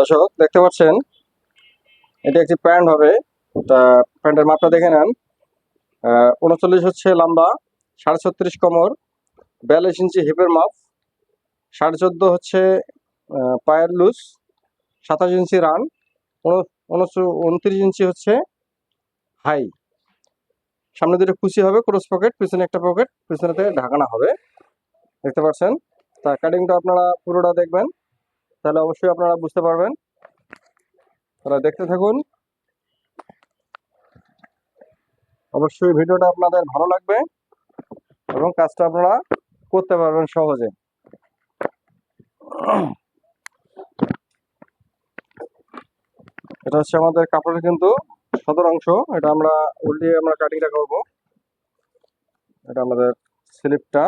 দর্শক, দেখতে পাচ্ছেন? এটা একটি প্যান্ট হবে। তা প্যান্টের মাপটা দেখে নেন। উনচল্লিশ হচ্ছে লম্বা, সাড়ে ছত্রিশ কোমর, বিয়াল্লিশ ইঞ্চি হিপের মাপ, সাড়ে চোদ্দ হচ্ছে পায়ের লুজ, সাতাশ ইঞ্চি রান উনত্রিশ ইঞ্চি হচ্ছে হাই। সামনে দুটো কুচি হবে, ক্রস পকেট, পিছনে একটা পকেট, পিছনে থেকে ঢাকানা হবে। দেখতে পাচ্ছেন? তা কাটিংটা আপনারা পুরোটা দেখবেন। তাহলে অবশ্যই আপনারা বুঝতে পারবেন। তাহলে দেখতে থাকুন। অবশ্যই ভিডিওটা আপনাদের ভালো লাগবে এবং কাজটা আপনারা করতে পারবেন সহজে। এটা হচ্ছে আমাদের কাপড়ের কিন্তু সদর অংশ। এটা আমরা উল্টিয়ে আমরা কাটিংটা করব। এটা আমাদের স্লিপটা।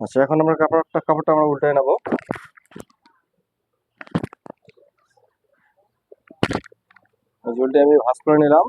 আচ্ছা এখন আমরা কাপড়টা কাপড়টা আমরা উল্টে নেব। উল্টে আমি ভাঁজ করে নিলাম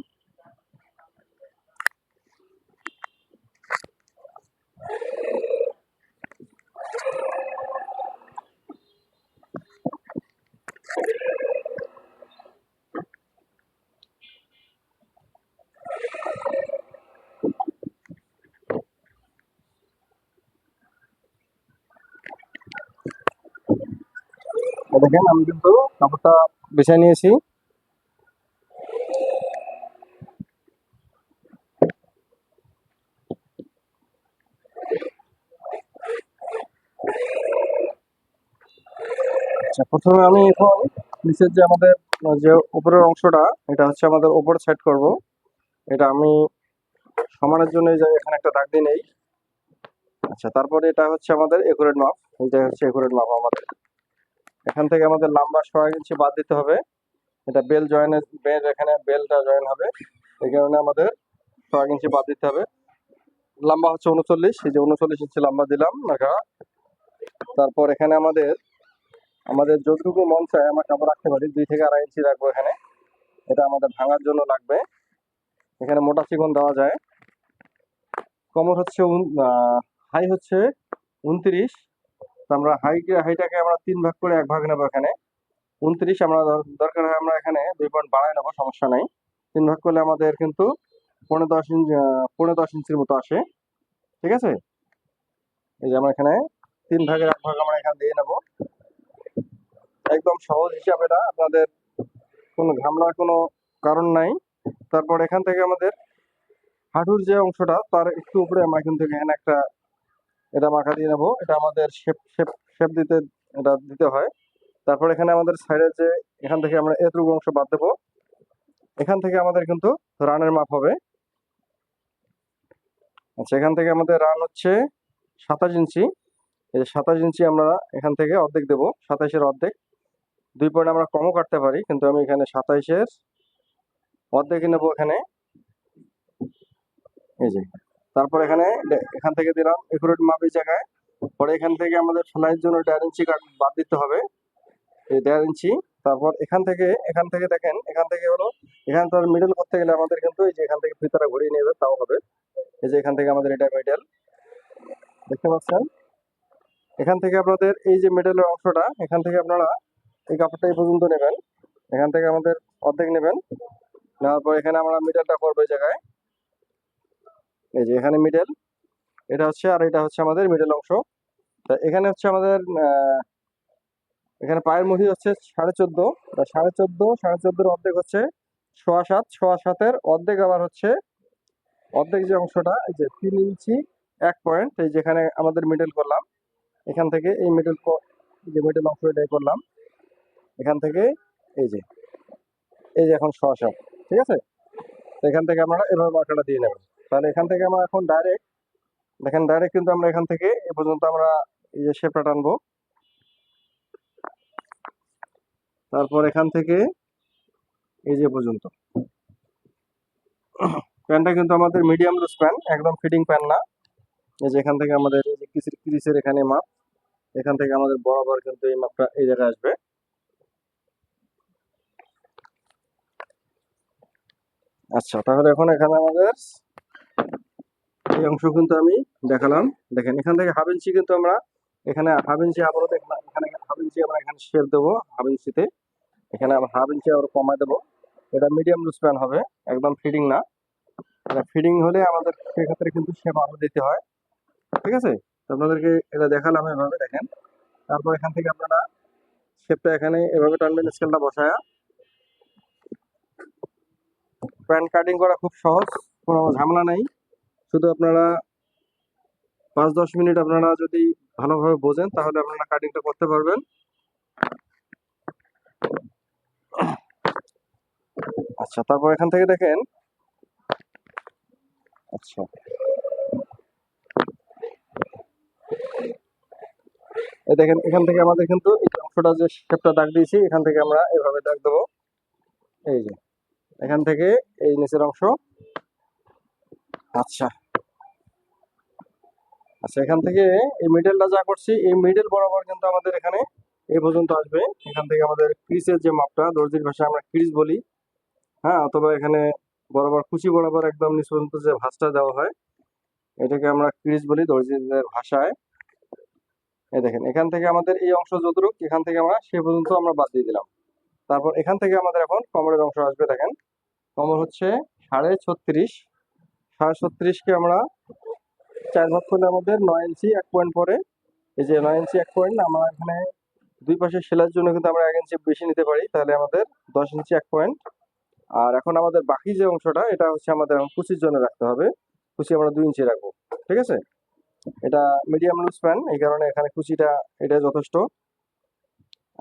তো দেখেন আমি কিন্তু কাপড়টা বিছাই নিয়েছি আচ্ছা প্রথমে আমি এখন নিচের যে আমাদের যে উপরের অংশটা, এটা হচ্ছে আমাদের উপর সাইড করব। এটা আমি সমানের জন্য এই যে এখানে একটা দাগ দিয়ে নেই। আচ্ছা তারপরে এটা হচ্ছে আমাদের একুরেট মাপ এইটা হচ্ছে একুরেট মাপ আমাদের। এখান থেকে আমাদের লম্বা ছয় ইঞ্চি বাদ দিতে হবে। এটা বেল জয়েনের বেল এখানে বেলটা জয়েন হবে। এই কারণে আমাদের ছয় ইঞ্চি বাদ দিতে হবে। লম্বা হচ্ছে উনচল্লিশ, এই যে উনচল্লিশ ইঞ্চি লম্বা দিলাম দেখা তারপর এখানে আমাদের আমাদের যতটুকু মন চায় আমরা কাপড় রাখতে পারি, দুই থেকে আড়াই ইঞ্চি রাখব এখানে। এটা আমাদের ভাঙার জন্য লাগবে। এখানে মোটা চিকন দেওয়া যায়। কমর হচ্ছে হাই হচ্ছে উনত্রিশ। আমরা হাই হাইটাকে আমরা তিন ভাগ করে এক ভাগ নেব এখানে। উনত্রিশ আমরা দরকার হয় আমরা এখানে দুই পয়েন্ট বাড়াই নেব, সমস্যা নাই। তিন ভাগ করলে আমাদের কিন্তু পনেরো দশ ইঞ্চি পনেরো দশ ইঞ্চির মতো আসে। ঠিক আছে? এই যে আমরা এখানে তিন ভাগের এক ভাগ আমরা এখানে দিয়ে নেব। একদম সহজ হিসাব এটা আপনাদের কোনো ঝামেলার কোনো কারণ নাই। তারপর এখান থেকে আমাদের হাঁটুর যে অংশটা, তার একটু উপরে আমরা কিন্তু এখানে একটা এটা মাখা দিয়ে নেব। এটা আমাদের শেপ শেপ শেপ দিতে, এটা দিতে হয়। তারপর এখানে আমাদের সাইডের যে এখান থেকে আমরা এতটুকু অংশ বাদ দেবো। এখান থেকে আমাদের কিন্তু রানের মাপ হবে। আচ্ছা এখান থেকে আমাদের রান হচ্ছে সাতাশ ইঞ্চি। এই সাতাশ ইঞ্চি আমরা এখান থেকে অর্ধেক দেবো, সাতাশের অর্ধেক। দুই পয়েন্ট আমরা কমও কাটতে পারি, কিন্তু আমি এখানে সাতাইশের অর্ধেকই নেব এখানে। এই যে, তারপর এখানে এখান থেকে দিলাম একুরেট মাপ এই জায়গায়। পরে এখান থেকে আমাদের সেলাইয়ের জন্য দেড় ইঞ্চি কাট বাদ দিতে হবে, এই দেড় ইঞ্চি। তারপর এখান থেকে এখান থেকে দেখেন, এখান থেকে হলো, এখান থেকে মিডল করতে গেলে আমাদের কিন্তু এই যে এখান থেকে ফিতাটা ঘুরিয়ে নেবে, তাও হবে। এই যে এখান থেকে আমাদের এটা মিডল দেখতে পাচ্ছেন? এখান থেকে আপনাদের এই যে মিডলের অংশটা, এখান থেকে আপনারা এই কাপড়টা এই পর্যন্ত নেবেন। এখান থেকে আমাদের অর্ধেক নেবেন। নেওয়ার পর এখানে আমরা মিডলটা করব জায়গায়। এই যে এখানে মিডল এটা হচ্ছে আর এটা হচ্ছে আমাদের মিডল অংশ। তা এখানে হচ্ছে আমাদের এখানে পায়ের মুঠি হচ্ছে সাড়ে চোদ্দ। সাড়ে চোদ্দ, সাড়ে চোদ্দোর অর্ধেক হচ্ছে সোয়া সাত, সোয়া সাতের অর্ধেক আবার হচ্ছে অর্ধেক যে অংশটা, এই যে তিন ইঞ্চি এক পয়েন্ট এই যেখানে আমাদের মিডল করলাম। এখান থেকে এই মিডল যে মিডল অংশ এটাই করলাম। এখান থেকে এই যে এই যে এখন সাত ঠিক আছে? এখান থেকে আমরা এভাবে মার্কাটা দিয়ে নেব। তাহলে এখান থেকে আমরা এখন ডাইরেক্ট দেখেন ডাইরেক্ট কিন্তু আমরা এখান থেকে এ পর্যন্ত আমরা এই যে শেপটা টানবো। তারপর এখান থেকে এই যে পর্যন্ত। প্যান্টটা কিন্তু আমাদের মিডিয়াম লুজ প্যান্ট একদম ফিটিং প্যান্ট না। এই যে এখান থেকে আমাদের ক্রিসের এখানে মাপ, এখান থেকে আমাদের বরাবর কিন্তু এই মাপটা এই জায়গায় আসবে। আচ্ছা তাহলে এখন এখানে আমাদের এই অংশ কিন্তু আমি দেখালাম। দেখেন, এখান থেকে হাফ ইঞ্চি কিন্তু আমরা এখানে হাফ ইঞ্চি আবারও দেখলাম, এখানে হাফ ইঞ্চি আমরা এখানে শেপ দেবো হাফ ইঞ্চিতে এখানে আমরা হাফ ইঞ্চি আবার কমায় দেবো। এটা মিডিয়াম লুজ প্যান হবে, একদম ফিডিং না। এটা ফিডিং হলে আমাদের সেক্ষেত্রে কিন্তু শেপ আরও দিতে হয়। ঠিক আছে? আপনাদেরকে এটা দেখালাম এভাবে, দেখেন। তারপর এখান থেকে আপনারা শেপটা এখানে এভাবে টানবেন স্কেলটা বসায়া প্যান্ট কাটিং করা খুব সহজ, কোনো ঝামেলা নেই। শুধু আপনারা পাঁচ দশ মিনিট আপনারা যদি ভালোভাবে বোঝেন, তাহলে আপনারা কাটিংটা করতে পারবেন। আচ্ছা তারপর এখান থেকে দেখেন। আচ্ছা। এই দেখেন, এখান থেকে আমাদের কিন্তু এই অংশটা যে শেপটা দাগ দিয়েছি, এখান থেকে আমরা এভাবে দাগ দেবো। এই যে। এখান থেকে এই নিচের অংশ। আচ্ছা। আচ্ছা এখান থেকে এই মিডলটা যা করছি, এই মিডেল বরাবর কিন্তু আমাদের এখানে এই পর্যন্ত আসবে। এখান থেকে আমাদের ক্রিজের যে মাপটা, দর্জির ভাষায় আমরা ক্রিজ বলি। হ্যাঁ অথবা এখানে বরাবর কুচি বরাবর একদম নিচ পর্যন্ত যে ভাঁজটা দেওয়া হয়, এটাকে আমরা ক্রিজ বলি দর্জিদের ভাষায়। এই দেখেন, এখান থেকে আমাদের এই অংশ যতটুক, এখান থেকে আমরা সে পর্যন্ত আমরা বাদ দিয়ে দিলাম। তারপর এখান থেকে আমাদের এখন কমরের অংশ আসবে, দেখেন। কমর হচ্ছে সাড়ে ছত্রিশ। সাড়ে ছত্রিশকে আমরা চার ভাগ করলে আমাদের নয় ইঞ্চি এক পয়েন্ট পরে এই যে নয় ইঞ্চি এক পয়েন্ট আমরা এখানে দুই পাশে সেলার জন্য কিন্তু আমরা এক ইঞ্চি বেশি নিতে পারি, তাহলে আমাদের দশ ইঞ্চি এক পয়েন্ট আর এখন আমাদের বাকি যে অংশটা, এটা হচ্ছে আমাদের কুচির জন্য রাখতে হবে। কুচি আমরা দুই ইঞ্চি রাখব, ঠিক আছে? এটা মিডিয়াম লুজ প্যান এই কারণে এখানে কুচিটা, এটা যথেষ্ট।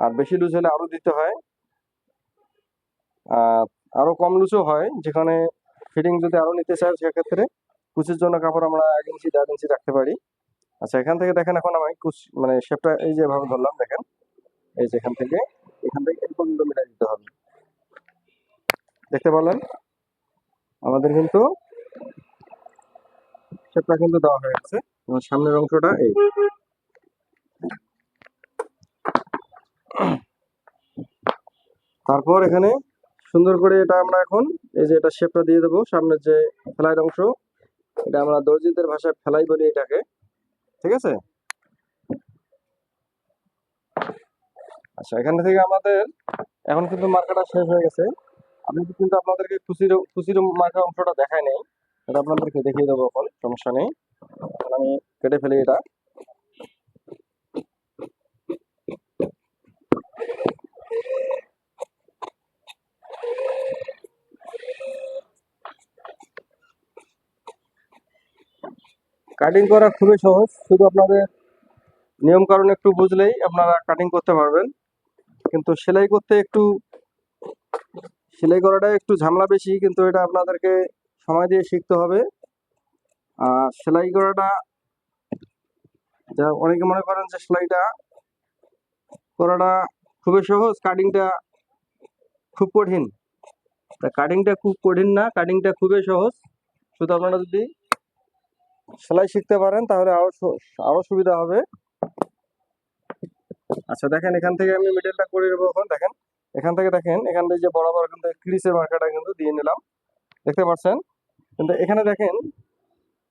আর বেশি লুজ হলে আরও দিতে হয়। আর আরও কম লুজও হয়, যেখানে ফিটিং যদি আরও নিতে চায় সেক্ষেত্রে কুচির জন্য কাপড় আমরা এক ইঞ্চি, দেড় ইঞ্চি রাখতে পারি। আচ্ছা এখান থেকে দেখেন এখন আমি কুচ মানে শেপটা এই যে ভাবে ধরলাম, দেখেন। এই যে এখান থেকে এখান থেকে পর্যন্ত মিলাই দিতে হবে। দেখতে পারলেন? আমাদের কিন্তু শেপটা কিন্তু দেওয়া হয়ে গেছে। এবং সামনের অংশটা এই। তারপর এখানে সুন্দর করে এটা আমরা এখন, এই যে এটা শেপটা দিয়ে দেবো, সামনের যে ফেলাইয়ের অংশ, এটা আমরা দর্জিদের ভাষায় ফেলাই বলি এটাকে, ঠিক আছে? আচ্ছা এখান থেকে আমাদের, এখন কিন্তু মার্কাটা শেষ হয়ে গেছে। আমি কিন্তু আপনাদেরকে খুশির খুশির মার্কা অংশটা দেখায় নেই, এটা আপনাদেরকে দেখিয়ে দেবো এখন, সমস্যা নেই। আমি কেটে ফেলি এটা। কাটিং করা খুবই সহজ। শুধু আপনাদের নিয়ম কারণ একটু বুঝলেই আপনারা কাটিং করতে পারবেন। কিন্তু সেলাই করতে একটু, সেলাই করাটা একটু ঝামেলা বেশি, কিন্তু এটা আপনাদেরকে সময় দিয়ে শিখতে হবে। আর সেলাই করাটা, যা অনেকে মনে করেন যে সেলাইটা করাটা খুবই সহজ কাটিংটা খুব কঠিন। তা কাটিংটা খুব কঠিন না কাটিংটা খুবই সহজ। শুধু আপনারা যদি সেলাই শিখতে পারেন, তাহলে আরও আরও সুবিধা হবে। আচ্ছা দেখেন এখান থেকে আমি মিডলটা করে নেব এখন, দেখেন। এখান থেকে দেখেন, এখান থেকে যে বরাবর কিন্তু ক্রিসের মার্কাটা কিন্তু দিয়ে নিলাম। দেখতে পাচ্ছেন? কিন্তু এখানে দেখেন,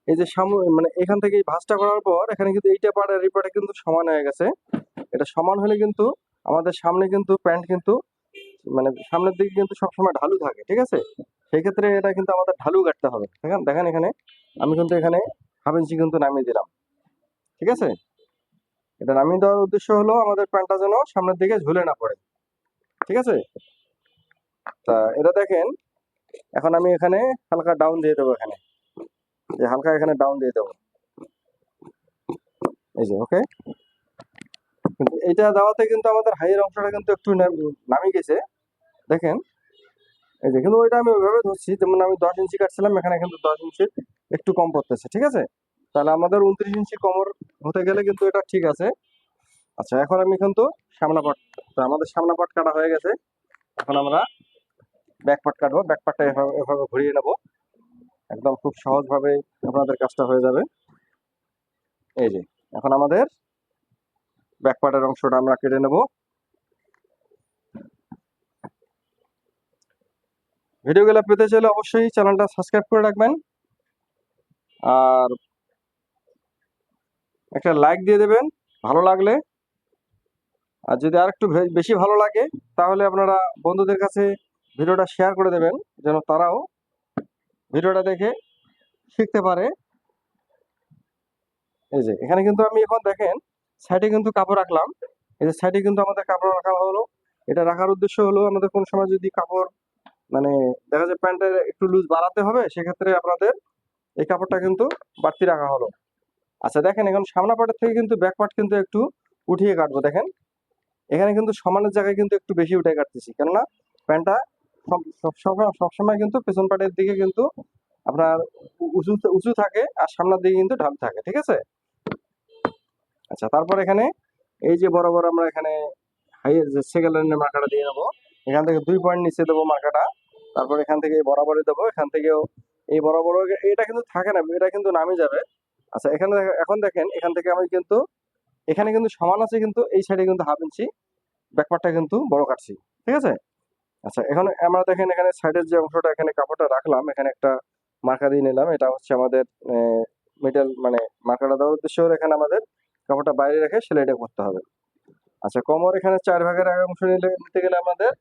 এই যে সাম মানে এখান থেকে এই ভাঁজটা করার পর, এখানে কিন্তু এইটা পার্ট আর এই পার্টে কিন্তু সমান হয়ে গেছে। এটা সমান হলে কিন্তু আমাদের সামনে কিন্তু প্যান্ট কিন্তু মানে সামনের দিকে কিন্তু সবসময় ঢালু থাকে, ঠিক আছে? সেই ক্ষেত্রে এটা কিন্তু আমাদের ঢালু কাটতে হবে। দেখেন দেখেন এখানে, আমি কিন্তু এখানে হাফ ইঞ্চি কিন্তু নামিয়ে দিলাম। ঠিক আছে? এটা নামিয়ে দেওয়ার উদ্দেশ্য হলো আমাদের প্যান্টটা যেন সামনের দিকে ঝুলে না পড়ে। ঠিক আছে? তা এটা দেখেন, এখন আমি এখানে হালকা ডাউন দিয়ে দেবো এখানে। যে হালকা এখানে ডাউন দিয়ে দেবো। এই যে ওকে এইটা দেওয়াতে কিন্তু আমাদের হাইয়ের অংশটা কিন্তু একটু নাম- গেছে। দেখেন? এই যে, কিন্তু ওইটা আমি ওইভাবে ধরছি, যেমন আমি দশ ইঞ্চি কাটছিলাম, এখানে কিন্তু দশ ইঞ্চি একটু কম পড়তেছে, ঠিক আছে? তাহলে আমাদের উনত্রিশ ইঞ্চি কমর হতে গেলে কিন্তু এটা ঠিক আছে। আচ্ছা এখন আমি কিন্তু সামনা পাট, তো আমাদের সামনা পাট কাটা হয়ে গেছে। এখন আমরা ব্যাক পাট কাটবো। ব্যাক পাটটা এভাবে এভাবে ঘুরিয়ে নেব। একদম খুব সহজভাবে আপনাদের কাজটা হয়ে যাবে। এই যে, এখন আমাদের ব্যাক পার্টের অংশটা আমরা কেটে নেব। ভিডিওগুলো পেতে চাইলে অবশ্যই চ্যানেলটা সাবস্ক্রাইব করে রাখবেন। আর একটা লাইক দিয়ে দেবেন, ভালো লাগলে। আর যদি আর একটু বেশি ভালো লাগে, তাহলে আপনারা বন্ধুদের কাছে ভিডিওটা শেয়ার করে দেবেন, যেন তারাও ভিডিওটা দেখে শিখতে পারে। এই যে, এখানে কিন্তু আমি এখন দেখেন সাইডে কিন্তু কাপড় রাখলাম। এই যে সাইডে কিন্তু আমাদের কাপড় রাখা হলো। এটা রাখার উদ্দেশ্য হলো আমাদের কোন সময় যদি কাপড় মানে দেখা যায় প্যান্টের একটু লুজ বাড়াতে হবে, সেক্ষেত্রে আপনাদের এই কাপড়টা কিন্তু বাড়তি রাখা হলো। আচ্ছা দেখেন এখন সামনা পাটের থেকে কিন্তু ব্যাক পার্ট কিন্তু একটু উঠিয়ে কাটবো, দেখেন। এখানে কিন্তু সমানের জায়গায় কিন্তু একটু বেশি উঠে কাটতেছি, কেননা প্যান্টটা সব- সবসময় কিন্তু পেছন পাটের দিকে কিন্তু আপনার উঁচু উঁচু থাকে আর সামনের দিকে কিন্তু ঢাল থাকে, ঠিক আছে? আচ্ছা তারপর এখানে এই যে বরাবর আমরা এখানে হাইয়ের যে সেকেন্ড লাইনের মার্কাটা দিয়ে নেব। এখান থেকে দুই পয়েন্ট নিচে দেবো মার্কাটা। তারপর এখান থেকে বরাবরই দেবো, এখান থেকেও এই বড় বড় এটা কিন্তু থাকে না, এটা কিন্তু নামে যাবে। আচ্ছা এখানে এখন দেখেন, এখান থেকে আমি কিন্তু, এখানে কিন্তু সমান আছে কিন্তু, এই সাইডে কিন্তু হাফ ইঞ্চি ব্যাকপার্টটা কিন্তু বড় কাটছি, ঠিক আছে? আচ্ছা এখন আমরা দেখেন এখানে সাইডের যে অংশটা, এখানে কাপড়টা রাখলাম, এখানে একটা মার্কা দিয়ে নিলাম, এটা হচ্ছে আমাদের মেটাল মানে মার্কাটা দেওয়ার উদ্দেশ্য এখানে আমাদের কাপড়টা বাইরে রেখে সেলাইটা করতে হবে। আচ্ছা কমর এখানে চার ভাগের এক অংশ নিলে, নিতে গেলে আমাদের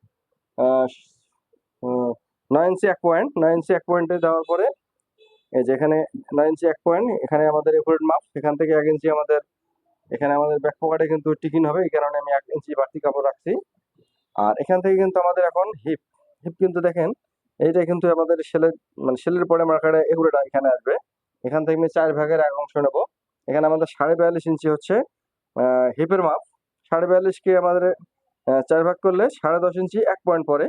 নয় ইঞ্চি এক পয়েন্ট নয় ইঞ্চি এক পয়েন্টে দেওয়ার পরে, এই যে এখানে নয় ইঞ্চি এক পয়েন্ট এখানে আমাদের একুরেট মাপ এখান থেকে এক ইঞ্চি আমাদের, এখানে আমাদের ব্যাক পকেটে কিন্তু টিকিন হবে, এই কারণে আমি এক ইঞ্চি বাড়তি কাপড় রাখছি। আর এখান থেকে কিন্তু আমাদের এখন হিপ হিপ কিন্তু দেখেন, এইটা কিন্তু আমাদের সেলের মানে সেলের পরে মার্কারে এগুলোটা এখানে আসবে। এখান থেকে আমি চার ভাগের এক অংশ নেব। এখানে আমাদের সাড়ে বিয়াল্লিশ ইঞ্চি হচ্ছে হিপের মাপ সাড়ে বিয়াল্লিশকে আমাদের চার ভাগ করলে সাড়ে দশ ইঞ্চি এক পয়েন্ট পরে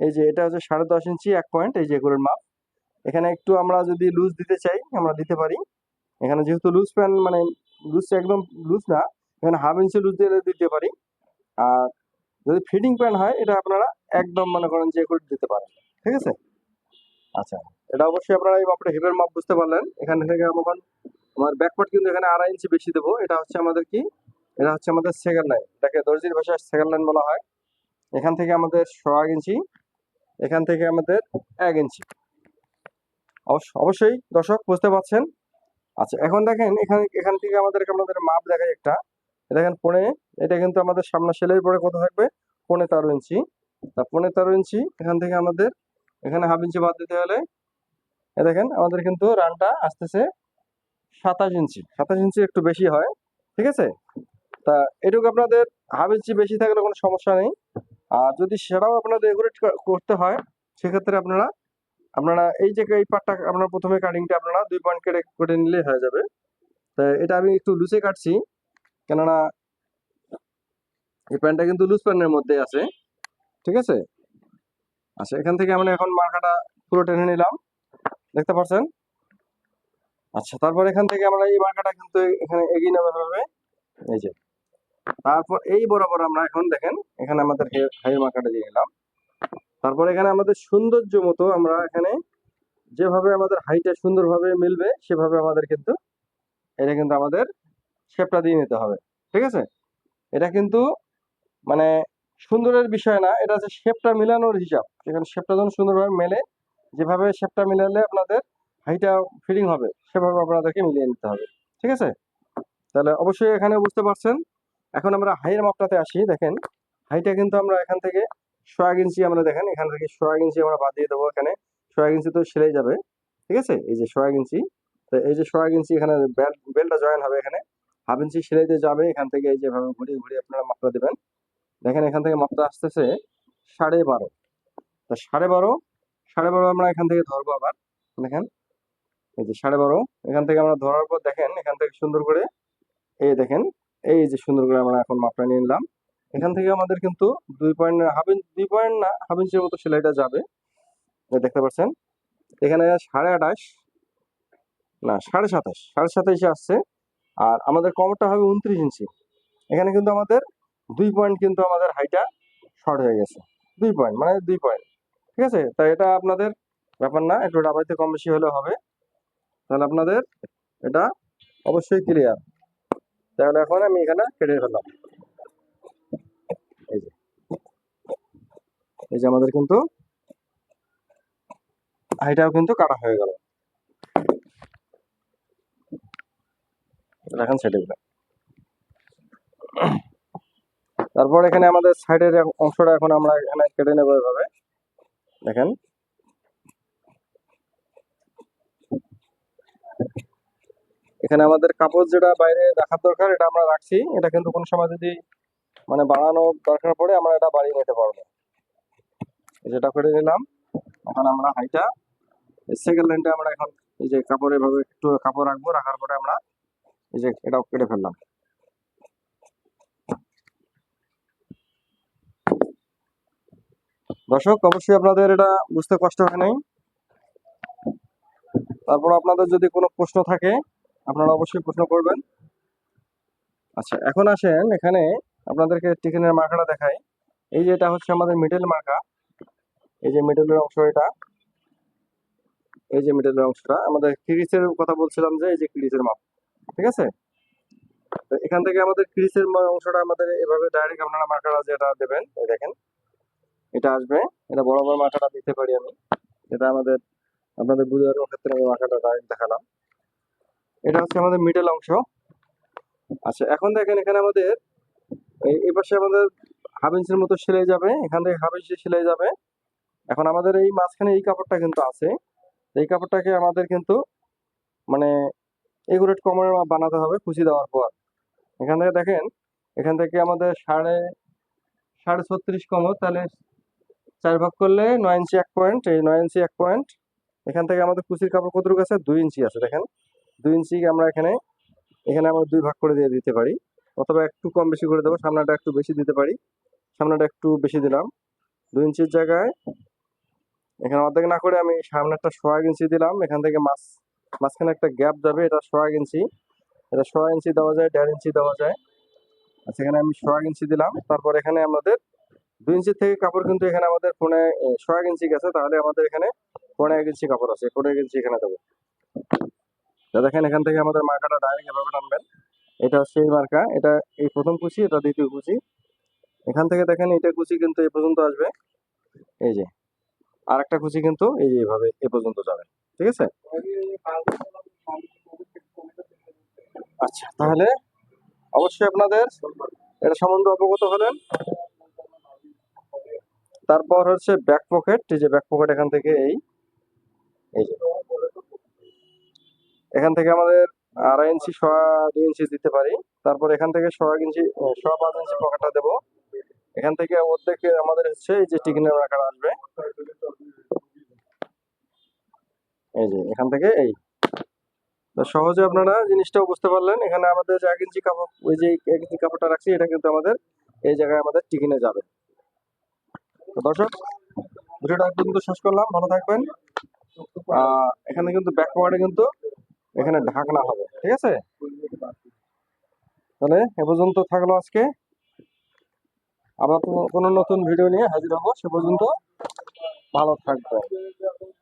এই যে এটা হচ্ছে সাড়ে দশ ইঞ্চি, এক পয়েন্ট এই যে এগুলোর মাপ। এখানে একটু আমরা যদি লুজ দিতে চাই, আমরা দিতে পারি। এখানে যেহেতু লুজ প্যান্ট মানে লুজ একদম লুজ না, এখানে হাফ ইঞ্চি লুজ দিয়ে দিতে পারি। আর যদি ফিটিং প্যান্ট হয়, এটা আপনারা একদম মনে করেন যে করে দিতে পারেন। ঠিক আছে? আচ্ছা এটা অবশ্যই আপনারা এই মাপটা হিপের মাপ বুঝতে পারলেন। এখান থেকে আমার আমার ব্যাকপার্ট কিন্তু এখানে আড়াই ইঞ্চি বেশি দেবো। এটা হচ্ছে আমাদের কি? এটা হচ্ছে আমাদের সেকেন্ড লাইন এটাকে দর্জির ভাষায় সেকেন্ড লাইন বলা হয়। এখান থেকে আমাদের সোয়াগ ইঞ্চি এখান থেকে আমাদের এক ইঞ্চি। অবশ্য- অবশ্যই দর্শক বুঝতে পারছেন। আচ্ছা এখন দেখেন এখানে, এখান থেকে আমাদের আমাদের মাপ দেখায় একটা। দেখেন পনে এটা কিন্তু আমাদের সামনে সেলের পরে কত থাকবে? পনে তেরো ইঞ্চি। তা পনে তেরো ইঞ্চি, এখান থেকে আমাদের, এখানে হাফ ইঞ্চি বাদ দিতে হলে, এ দেখেন আমাদের কিন্তু রানটা আসতেছে সাতাশ ইঞ্চি। সাতাশ ইঞ্চি একটু বেশি হয়, ঠিক আছে? তা এটুকু আপনাদের হাফ ইঞ্চি বেশি থাকলে কোনো সমস্যা নেই। আর যদি সেটাও আপনাদের এগুরেট করতে হয়, সেক্ষেত্রে আপনারা আপনারা এই যে এই পার্টটা আপনারা প্রথমে কাটিংটা আপনারা দুই পয়েন্ট কেটে কেটে নিলে হয়ে যাবে। তা এটা আমি একটু লুজে কাটছি, কেননা এই প্যান্টটা কিন্তু লুজ প্যান্টের মধ্যে আছে, ঠিক আছে? আচ্ছা এখান থেকে আমরা এখন মার্কাটা পুরো টেনে নিলাম, দেখতে পাচ্ছেন আচ্ছা তারপর এখান থেকে আমরা এই মার্কাটা কিন্তু এখানে এগিয়ে নেওয়া এই যে। তারপর এই বরাবর আমরা এখন দেখেন, এখানে আমাদের হাইয়ের মার্কাটা দিয়ে নিলাম। তারপর এখানে আমাদের সৌন্দর্য মতো আমরা এখানে যেভাবে আমাদের হাইটা সুন্দরভাবে মিলবে, সেভাবে আমাদের কিন্তু এটা কিন্তু আমাদের শেপটা দিয়ে নিতে হবে। ঠিক আছে? এটা কিন্তু মানে সুন্দরের বিষয় না, এটা হচ্ছে শেপটা মিলানোর হিসাব। এখানে শেপটা যখন সুন্দরভাবে মেলে, যেভাবে শেপটা মিলালে আপনাদের হাইটা ফিটিং হবে, সেভাবে আপনাদেরকে মিলিয়ে নিতে হবে। ঠিক আছে? তাহলে অবশ্যই এখানে বুঝতে পারছেন এখন আমরা হাইয়ের মাপটাতে আসি, দেখেন। হাইটা কিন্তু আমরা এখান থেকে সোয়াগ ইঞ্চি আমরা দেখেন, এখান থেকে সোয়াগ ইঞ্চি আমরা বাদ দিয়ে দেবো এখানে। সোয়াগ ইঞ্চি তো সেলাই যাবে, ঠিক আছে? এই যে সোয়াগ ইঞ্চি, তো এই যে সোয়াগ ইঞ্চি এখানে বেল্ট বেল্টটা জয়েন হবে এখানে। হাফ ইঞ্চি সেলাইতে যাবে, এখান থেকে এই যেভাবে ঘুরিয়ে ঘুরিয়ে আপনারা মাপটা দেবেন। দেখেন, এখান থেকে মাপটা আসতেছে সাড়ে বারো। তা সাড়ে বারো সাড়ে বারো আমরা এখান থেকে ধরবো আবার, দেখেন। এই যে সাড়ে বারো, এখান থেকে আমরা ধরার পর দেখেন, এখান থেকে সুন্দর করে, এই দেখেন এই যে সুন্দর করে আমরা এখন মাপটা নিয়ে নিলাম। এখান থেকে আমাদের কিন্তু দুই পয়েন্ট হাফ ইঞ্চ, দুই পয়েন্ট না, হাফ ইঞ্চের মতো সেলাইটা যাবে। দেখতে পাচ্ছেন? এখানে সাড়ে আঠাশ, না, সাড়ে সাতাশ, সাড়ে সাতাশে আসছে। আর আমাদের কমরটা হবে উনত্রিশ ইঞ্চি। এখানে কিন্তু আমাদের দুই পয়েন্ট কিন্তু আমাদের হাইটা শর্ট হয়ে গেছে। দুই পয়েন্ট মানে দুই পয়েন্ট। ঠিক আছে? তাই এটা আপনাদের ব্যাপার না, একটু ডাবাইতে কম বেশি হলে হবে। তাহলে আপনাদের এটা অবশ্যই ক্লিয়ার। তাহলে এখন আমি এখানে কেটে ফেললাম। এই যে। এই যে আমাদের কিন্তু হাইটাও কিন্তু কাটা হয়ে গেল। সেটে দিলাম। তারপর এখানে আমাদের সাইডের অংশটা এখন আমরা এখানে কেটে নেব এভাবে। দেখেন। এখানে আমাদের কাপড় যেটা বাইরে রাখার দরকার, এটা আমরা রাখছি। এটা কিন্তু কোনো সময় যদি মানে বাড়ানো দরকার পড়ে, আমরা এটা বাড়িয়ে নিতে পারব। যেটা করে নিলাম। এখন আমরা হাইটা সেকেন্ড লাইনটা আমরা এখন এই যে কাপড় এভাবে একটু কাপড় রাখব, রাখার পরে আমরা এই যে এটাও কেটে ফেললাম। দর্শক, অবশ্যই আপনাদের এটা বুঝতে কষ্ট হয় নাই। তারপর আপনাদের যদি কোনো প্রশ্ন থাকে আপনারা অবশ্যই প্রশ্ন করবেন। আচ্ছা এখন আসেন, এখানে আপনাদেরকে টিকেনের মার্কাটা দেখাই। এই যে এটা হচ্ছে আমাদের মিডল মার্কা। এই যে মিডলের অংশ এটা। এই যে মিডলের অংশটা। আমাদের ক্রিসের কথা বলছিলাম যে, এই যে ক্রিসের মাপ। ঠিক আছে? তো এখান থেকে আমাদের ক্রিসের অংশটা আমাদের এভাবে ডাইরেক্ট আপনারা মার্কাটা যেটা দেবেন, এই দেখেন। এটা আসবে। এটা বড় বড় মার্কাটা দিতে পারি আমি। এটা আমাদের, আপনাদের বুঝানোর ক্ষেত্রে আমি মার্কাটা ডাইরেক্ট দেখালাম। এটা হচ্ছে আমাদের মিডল অংশ। আচ্ছা এখন দেখেন এখানে আমাদের এই পাশে আমাদের হাফ ইঞ্চির মতো সেলাই যাবে, এখান থেকে হাফ ইঞ্চি সেলাই যাবে। এখন আমাদের এই মাঝখানে এই কাপড়টা কিন্তু আছে। এই কাপড়টাকে আমাদের কিন্তু মানে এগুরেট কমরের মাপ বানাতে হবে কুচি দেওয়ার পর। এখান থেকে দেখেন, এখান থেকে আমাদের সাড়ে সাড়ে ছত্রিশ কমর তাহলে চার ভাগ করলে নয় ইঞ্চি এক পয়েন্ট এই নয় ইঞ্চি এক পয়েন্ট এখান থেকে আমাদের কুচির কাপড় কতটুকু আছে? দুই ইঞ্চি আছে, দেখেন। দুই ইঞ্চি আমরা এখানে এখানে আমরা দুই ভাগ করে দিয়ে দিতে পারি। অথবা একটু কম বেশি করে দেবো, সামনাটা একটু বেশি দিতে পারি। সামনেটা একটু বেশি দিলাম। দুই ইঞ্চির জায়গায়, এখানে অর্ধেক না করে আমি সামনেরটা সোয়া ইঞ্চি দিলাম। এখান থেকে মাছ মাঝখানে একটা গ্যাপ যাবে, এটা সোয়া ইঞ্চি। এটা সোয়া ইঞ্চি দেওয়া যায়, দেড় ইঞ্চি দেওয়া যায়। আর সেখানে আমি সোয়া ইঞ্চি দিলাম। তারপর এখানে আমাদের দুই ইঞ্চির থেকে কাপড় কিন্তু এখানে আমাদের ফোনে সোয়া ইঞ্চি গেছে। তাহলে আমাদের এখানে পনেরো এক ইঞ্চি কাপড় আছে। পনেরো এক ইঞ্চি এখানে দেবো। তো দেখেন, এখান থেকে আমাদের মার্কাটা ডাইরেক্ট এভাবে টানবেন এটা এই মার্কা, এটা এই প্রথম কুচি এটা দ্বিতীয় কুচি এখান থেকে দেখেন এটা কুচি কিন্তু এই পর্যন্ত আসবে। এই যে আর একটা কুচি কিন্তু এই যে এভাবে এ পর্যন্ত যাবে। ঠিক আছে? আচ্ছা তাহলে অবশ্যই আপনাদের এটা সম্বন্ধে অবগত হলেন। তারপর হচ্ছে ব্যাক পকেট এই যে ব্যাক পকেট এখান থেকে এই এই যে। এখান থেকে আমাদের আড়াই ইঞ্চি সোয়া দুই ইঞ্চি দিতে পারি। তারপর এখান থেকে সোয়া ইঞ্চি সোয়া পাঁচ ইঞ্চি পকেটটা দেবো। এখান থেকে অর্ধেক আমাদের হচ্ছে এই যে টিকিনের আকার আসবে। এই যে এখান থেকে এই। তো সহজে আপনারা জিনিসটাও বুঝতে পারলেন। এখানে আমাদের যে এক ইঞ্চি কাপড়, ওই যে এক ইঞ্চি কাপড়টা রাখছি, এটা কিন্তু আমাদের এই জায়গায় আমাদের টিকিনে যাবে। তো দর্শক, ভিডিওটা পর্যন্ত শেষ করলাম। ভালো থাকবেন। এখানে কিন্তু ব্যাক কিন্তু এখানে ঢাকনা হবে, ঠিক আছে? তাহলে এ পর্যন্ত থাকল আজকে। আবার কোনো- নতুন ভিডিও নিয়ে হাজির হব, সে পর্যন্ত ভালো থাকবেন।